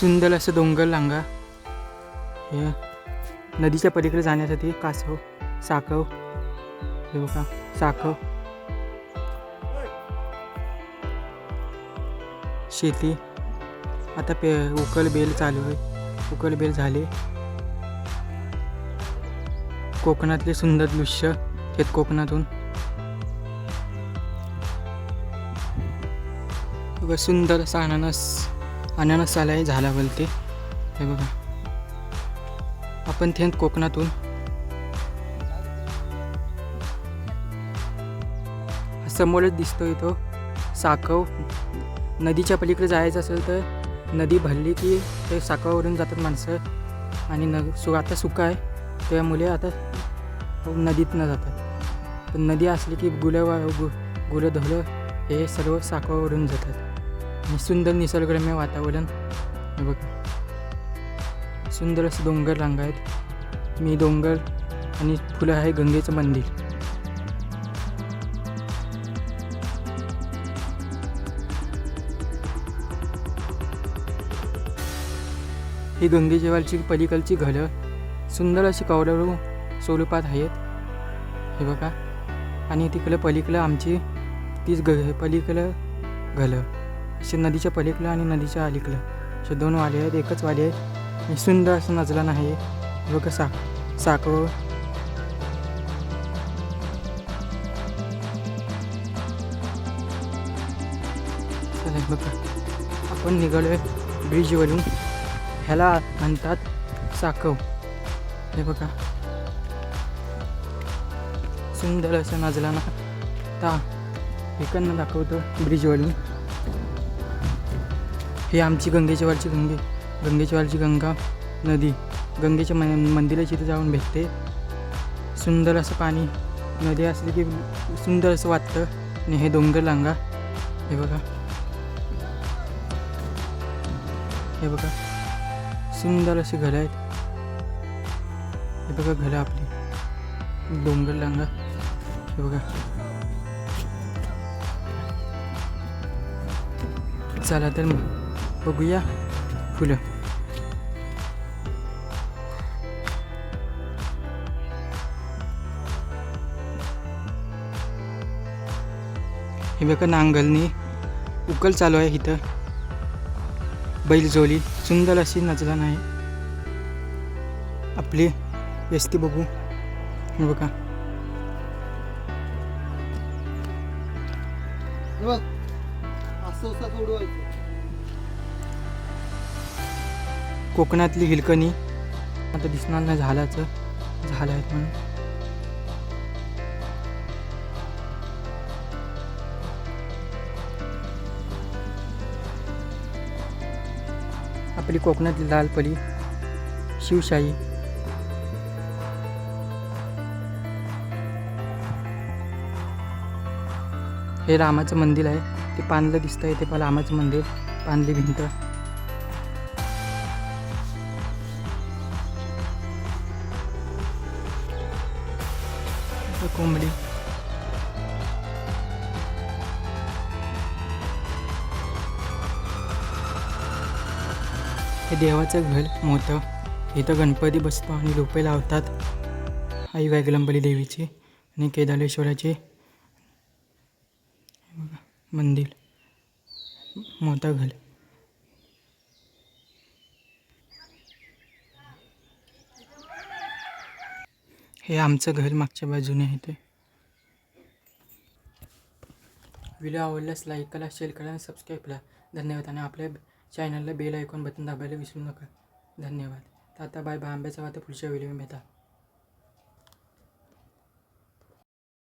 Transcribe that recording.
सुंदर असं डोंगर लांगा. हे नदीच्या पलीकडे जाण्यासाठी कासव साखव हे बघा साखव. शेती. आता पे उकल बेल चालू आहे. उकल बेल झाले. कोकणातले सुंदर दृश्य हे कोकणातून. सुंदर असा अननस. अननस आलाय झाला बोलते हे बघा. आपण थेट कोकणातून. समोरच दिसतोय तो. साखव. नदीच्या पलीकडे जायचं असेल तर नदी भरली की ते साखवावरून जातात माणसं. आणि न सु आता सुका आहे. त्यामुळे आता नदीतनं जातात. पण नदी असली की गुलं गु गुलं धुलं हे सर्व साखवावरून जातात. आणि सुंदर निसर्गरम्य वातावरण. हे बघ. सुंदर असं डोंगर रांगा आहेत. मी डोंगर आणि फुलं आहे गंगेचं मंदिर. ही गंगेजेवालची पलीकडची घरं सुंदर अशी कौरव स्वरूपात आहेत. हे बघा. आणि तिकडं पलीकडं आमची तीच ग पलीकडं घरं. असे नदीच्या पलीकडं आणि नदीच्या अलीकडं. असे दोन वाले आहेत. एकच वाले आहेत. आणि सुंदर असं नजला नाही. हे बघा सा साकव चला बघा. आपण निघालोय ब्रिजवरून. ह्याला म्हणतात साकव हे बघा. सुंदर असं नजला ना ता. इकडनं दाखवतो ब्रिजवरून. हे आमची गंगेच्यावरची गंगे गंगेच्यावरची गंगा नदी गंगेच्या म मंदिराची इथे जाऊन भेटते. सुंदर असं पाणी नदी असली की सुंदर असं वाटतं. आणि हे डोंगर लांगा हे बघा. हे बघा. सुंदर असे घरं आहेत. हे बघा घरं आपली. डोंगर लांगा. हे बघा. चला तर मग. बघूया. फुलं. हे बघा नांगलनी उकल चालू आहे इथं. बैलजोली सुंदर अशी नजरा नाही आपली व्यस्ती बघू. हे बघा. असं असं सोडवायचं कोकणातली हिलकणी. आता दिसणार नाही झालाचं झालं आहेत म्हणून. आपली कोकणातली लालपली शिवशाही. हे रामाचं मंदिर आहे. ते पानलं दिसतंय. ते पण रामाचं मंदिर. पानली भिंत. कोंबडी हे देवाचं घर मोठं. इथं गणपती बसतो आणि रोपे लावतात. आई वैगलंबली देवीची आणि केदारेश्वराचे मंदिर. मोठं घर. हे आमचं घर मागच्या बाजूने आहे ते. व्हिडिओ आवडल्यास लाईक करा शेअर करा आणि सबस्क्राईब करा. धन्यवाद. आणि आपल्या चॅनलला बेल ऐकून बटन दाबायला विसरू नका. धन्यवाद. तर आता बाय बाय आंब्याचा वाता पुढच्या व्हिडिओ भेटा.